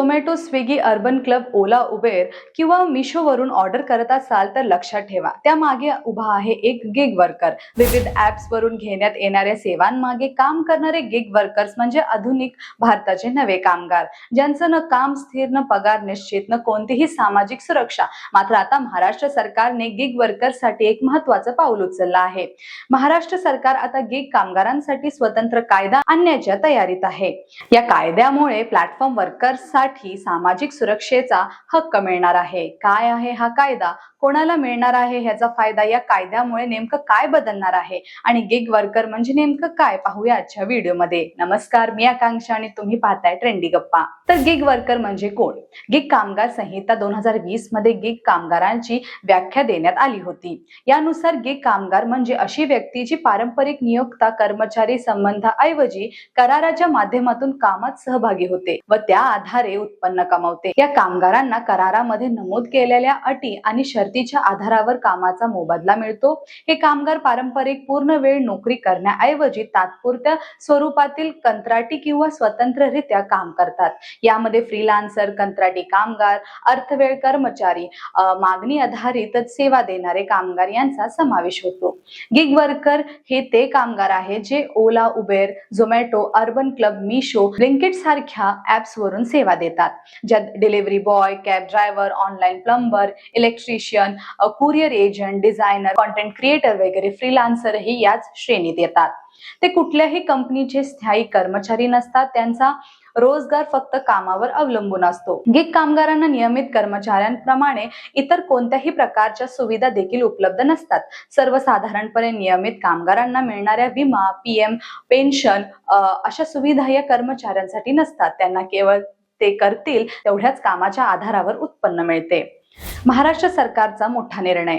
Zomato Swiggy Urban Club Ola Uber किंवा मिशोवरून order करत असाल तर लक्षात ठेवा. त्यामागे उभा आहे एक गिग वर्कर विविध ऍप्स वरून घेण्यात येणाऱ्या सेवांमागे काम करणारे गिग वर्कर्स म्हणजे आधुनिक भारताचे नवे कामगार. ज्यांचं न काम स्थिर न पगार निश्चित न कोणतीही सामाजिक सुरक्षा. मात्र आता महाराष्ट्र सरकारने गिग वर्कर्ससाठी एक महत्वाचं पाऊल उचललं आहे. महाराष्ट्र सरकार आता गिग कामगारांसाठी स्वतंत्र कायदा आणण्याच्या तयारीत आहे. या कायद्यामुळे प्लॅटफॉर्म वर्कर्ससाठी सामाजिक सुरक्षेचा हक्क मिळणार आहे. काय आहे हा कायदा? कोणाला मिळणार आहे ह्याचा फायदा? या कायद्यामुळे नेमकं काय बदलणार आहे? आणि गिग वर्कर म्हणजे नेमकं काय? पाहूया आजच्या व्हिडिओमध्ये. नमस्कार मी आकांक्षा आणि तुम्ही पाहताय ट्रेंडी गप्पा. तर गिग वर्कर म्हणजे कोण? गिग कामगार संहिता दोन हजार वीसमध्ये गिग कामगारांची व्याख्या देण्यात आली होती. यानुसार गिग कामगार म्हणजे अशी व्यक्ती जी पारंपरिक नियोक्ता कर्मचारी संबंधाऐवजी कराराच्या माध्यमातून कामात सहभागी होते व त्या आधारे उत्पन्न कमावते. या कामगारांना करारामध्ये नमूद केलेल्या अटी आणि शर्तीच्या आधारावर कामाचा मोबदला मिळतो. हे कामगार पारंपरिक पूर्ण वेळ नोकरी करण्याऐवजी तात्पुरत्या स्वरूपातील कंत्राटी किंवा स्वतंत्ररित्या काम करतात. यामध्ये फ्रीलान्सर कंत्राटी कामगार अर्थवेळ कर्मचारी मागणी आधारित सेवा देणारे कामगार यांचा समावेश होतो. गिग वर्कर हे ते कामगार आहेत जे Ola Uber Zomato urban clap Meesho Blinkit सारख्या ऍप्सवरून सेवा देतात. ज्यात delivery boy cab driver online plumber electrician courier agent designer content creator वगैरे फ्रीलान्सर ही याच श्रेणीत येतात. ते कुठल्याही कंपनीचे स्थायी कर्मचारी नसतात. त्यांचा रोजगार फक्त कामावर अवलंबून असतो. गिग कामगारांना नियमित कर्मचाऱ्यांप्रमाणे इतर कोणत्याही प्रकारच्या सुविधा देखील उपलब्ध नसतात. सर्वसाधारणपणे नियमित कामगारांना मिळणाऱ्या विमा पीएम पेन्शन अशा सुविधा या कर्मचाऱ्यांसाठी नसतात. त्यांना केवळ ते करतील तेवढ्याच कामाच्या आधारावर उत्पन्न मिळते. महाराष्ट्र सरकारचा मोठा निर्णय.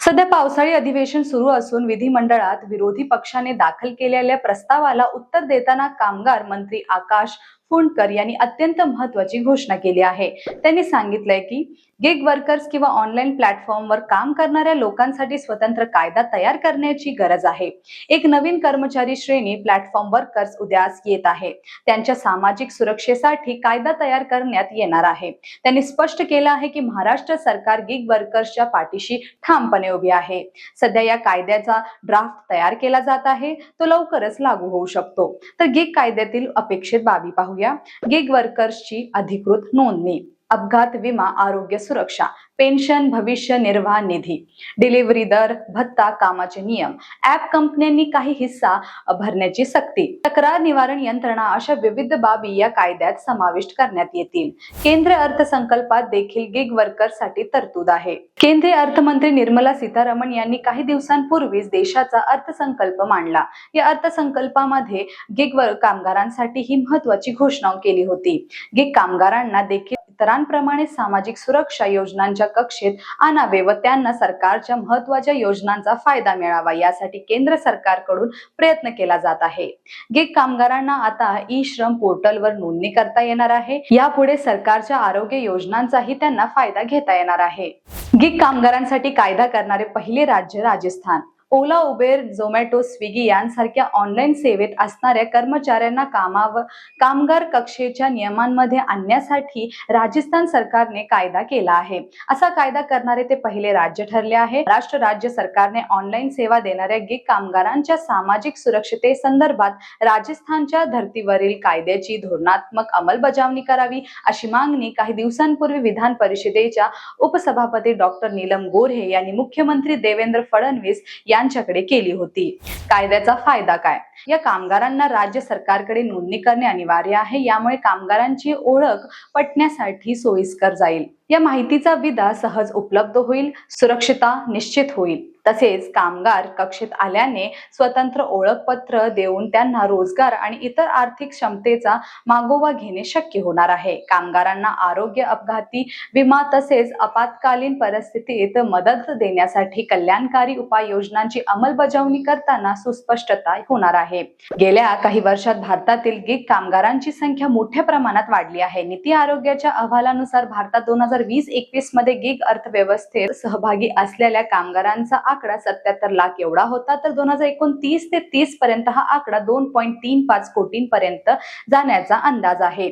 सध्या पावसाळी अधिवेशन सुरू असून विधिमंडळात विरोधी पक्षाने दाखल केलेल्या प्रस्तावाला उत्तर देताना कामगार मंत्री आकाश फुंडकर यांनी अत्यंत महत्वाची घोषणा केली आहे. त्यांनी सांगितलंय की गिग वर्कर्स किंवा ऑनलाईन प्लॅटफॉर्मवर काम करणाऱ्या लोकांसाठी स्वतंत्र कायदा तयार करण्याची गरज आहे. एक नवीन कर्मचारी श्रेणी प्लॅटफॉर्म वर्कर्स उद्यास येत आहे. त्यांच्या सामाजिक सुरक्षेसाठी कायदा तयार करण्यात येणार आहे. त्यांनी स्पष्ट केलं आहे की महाराष्ट्र सरकार गिग वर्कर्सच्या पाठीशी ठामपणे उभी आहे. सध्या या कायद्याचा ड्राफ्ट तयार केला जात आहे. तो लवकरच लागू होऊ शकतो. तर गिग कायद्यातील अपेक्षित बाबी पाहूया गिग वर्कर्सची अधिकृत नोंदणी. अपघात विमा आरोग्य सुरक्षा पेन्शन भविष्य निर्वाह निधी डिलिव्हरी दर भत्ता कामाचे नियम ऍप कंपन्यांनी काही हिस्सा भरण्याची सक्ती. तक्रार निवारण यंत्रणा अशा विविध बाबी या कायद्यात समाविष्ट करण्यात येतील. केंद्रीय अर्थसंकल्पात देखील गिग वर्करसाठी तरतूद आहे. केंद्रीय अर्थमंत्री निर्मला सीतारामन यांनी काही दिवसांपूर्वीच देशाचा अर्थसंकल्प मांडला. या अर्थसंकल्पामध्ये गिग वर- कामगारांसाठी ही महत्वाची घोषणा केली होती. गिग कामगारांना देखील इतरांप्रमाणे सामाजिक सुरक्षा योजनांच्या कक्षेत आणावे व त्यांना सरकारच्या महत्त्वाच्या योजनांचा फायदा मिळावा यासाठी केंद्र सरकारकडून प्रयत्न केला जात आहे. गिग कामगारांना आता ई श्रम पोर्टलवर नोंदणी करता येणार आहे. यापुढे सरकारच्या आरोग्य योजनांचाही त्यांना फायदा घेता येणार आहे. गिग कामगारांसाठी कायदा करणारे पहिले राज्य राजस्थान. ओला उबेर झोमॅटो स्विगी यांसारख्या ऑनलाईन सेवेत असणाऱ्या कर्मचाऱ्यांना कामावर कामगार कक्षेच्या नियमांमध्ये आणण्यासाठी राजस्थान सरकारने कायदा केला आहे. असा कायदा करणारे ते पहिले राज्य ठरले आहे. महाराष्ट्र राज्य सरकारने ऑनलाईन सेवा देणाऱ्या गिग कामगारांच्या सामाजिक सुरक्षते संदर्भात राजस्थानच्या धर्तीवरील कायद्याची धोरणात्मक अंमलबजावणी करावी अशी मागणी काही दिवसांपूर्वी विधान परिषदेच्या उपसभापती डॉक्टर नीलम गोऱ्हे यांनी मुख्यमंत्री देवेंद्र फडणवीस यांच्याकडे केली होती. कायद्याचा फायदा काय? या कामगारांना राज्य सरकारकडे नोंदणी करणे अनिवार्य आहे. यामुळे कामगारांची ओळख पटण्यासाठी सोयीस्कर जाईल. या माहितीचा विदा सहज उपलब्ध होईल सुरक्षिता निश्चित होईल. तसेच कामगार कक्षेत आल्याने स्वतंत्र ओळखपत्र देऊन त्यांना रोजगार आणि इतर आर्थिक क्षमतेचा मागोवा घेणे शक्य होणार आहे. कामगारांना आरोग्य अपघाती विमा तसेच आपत्कालीन परिस्थितीत मदत देण्यासाठी कल्याणकारी उपाययोजनांची अंमलबजावणी करताना सुस्पष्टता होणार आहे. गेल्या काही वर्षात भारतातील गिग कामगारांची संख्या मोठ्या प्रमाणात वाढली आहे. नीती आरोग्याच्या अहवालानुसार भारतात दोन हजार वीस एकवीसमध्ये गिग अर्थव्यवस्थेत सहभागी असलेल्या कामगारांचा आकडा सत्याहत्तर लाख एवढा होता तर दोन हजार एकोणतीस ते तीस पर्यंत हा आकडा दोन पॉईंट तीन पाच कोटींपर्यंत जाण्याचा अंदाज आहे.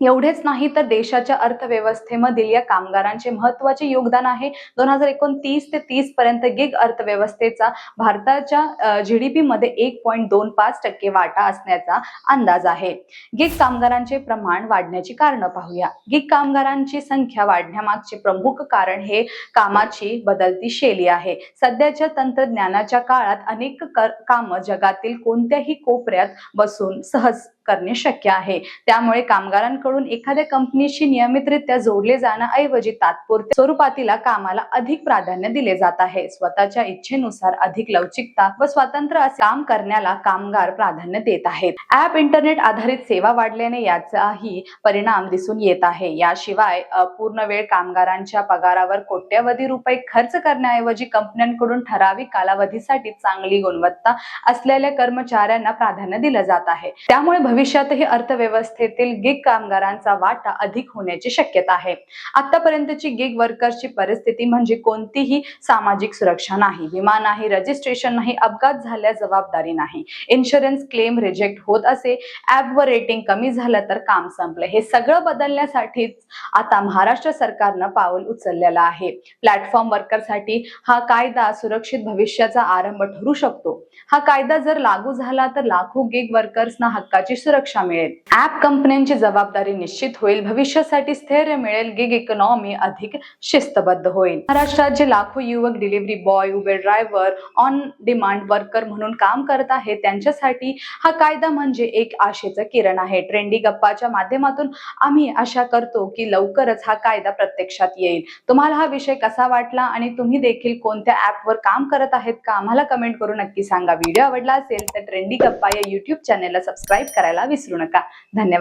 एवढेच नाही तर देशाच्या अर्थव्यवस्थेमधील या कामगारांचे महत्त्वाचे योगदान आहे. दोन हजार एकोणतीस ते तीस पर्यंत गिग अर्थव्यवस्थेचा भारताच्या जीडीपी मध्ये एक पॉईंट दोन पाच टक्के वाटा असण्याचा अंदाज आहे. गिग कामगारांचे प्रमाण वाढण्याची कारणं पाहूया. गिग कामगारांची संख्या वाढण्यामागचे प्रमुख कारण हे कामाची बदलती शैली आहे. सध्याच्या तंत्रज्ञानाच्या काळात अनेक काम जगातील कोणत्याही कोपऱ्यात बसून सहज करणे शक्य आहे. त्यामुळे कामगारांकडून एखाद्या कंपनीशी नियमितरित्या जोडले जाण्याऐवजी तात्पुरत्या स्वरूपातीला कामाला अधिक प्राधान्य दिले जात आहे. स्वतःच्या इच्छेनुसार अधिक लवचिकता व स्वातंत्र्य असे काम करण्याला कामगार प्राधान्य देत आहेत. ऍप इंटरनेट आधारित सेवा वाढल्याने याचाही परिणाम दिसून येत आहे. याशिवाय पूर्ण वेळ कामगारांच्या पगारावर कोट्यवधी रुपये खर्च करण्याऐवजी कंपन्यांकडून ठराविक कालावधीसाठी चांगली गुणवत्ता असलेल्या कर्मचाऱ्यांना प्राधान्य दिलं जात आहे. त्यामुळे भविष्यातही अर्थव्यवस्थेतील गिग कामगारांचा वाटा अधिक होण्याची शक्यता आहे. आतापर्यंतची गिग वर्कर्सची परिस्थिती म्हणजे कोणतीही सामाजिक सुरक्षा नाही. विमा नाही रजिस्ट्रेशन नाही अपघात झाल्यास जबाबदारी नाही. इन्शुरन्स क्लेम रिजेक्ट होत असे ऍपवर रेटिंग कमी झालं तर काम संपलं. हे सगळं बदलण्यासाठीच आता महाराष्ट्र सरकारनं पाऊल उचललेलं आहे. प्लॅटफॉर्म वर्करसाठी हा कायदा सुरक्षित भविष्याचा आरंभ ठरू शकतो. हा कायदा जर लागू झाला तर लाखो गिग वर्कर्सना हक्काची सुरक्षा मिळेल. ऍप कंपन्यांची जबाबदारी निश्चित होईल. भविष्यासाठी स्थैर्य मिळेल. गिग इकॉनॉमी अधिक शिस्तबद्ध होईल. महाराष्ट्रात जे लाखो युवक delivery boy Uber driver on demand worker म्हणून काम करत आहेत. त्यांच्यासाठी हा कायदा म्हणजे एक आशेचं किरण आहे. ट्रेंडी गप्पाच्या माध्यमातून आम्ही आशा करतो की लवकरच हा कायदा प्रत्यक्षात येईल. तुम्हाला हा विषय कसा वाटला आणि तुम्ही देखील कोणत्या ऍपवर काम करत आहेत का आम्हाला कमेंट करून नक्की सांगा. व्हिडिओ आवडला असेल तर ट्रेंडी गप्पा या युट्यूब चॅनेलला सबस्क्राईब करायला विसरू नका. धन्यवाद.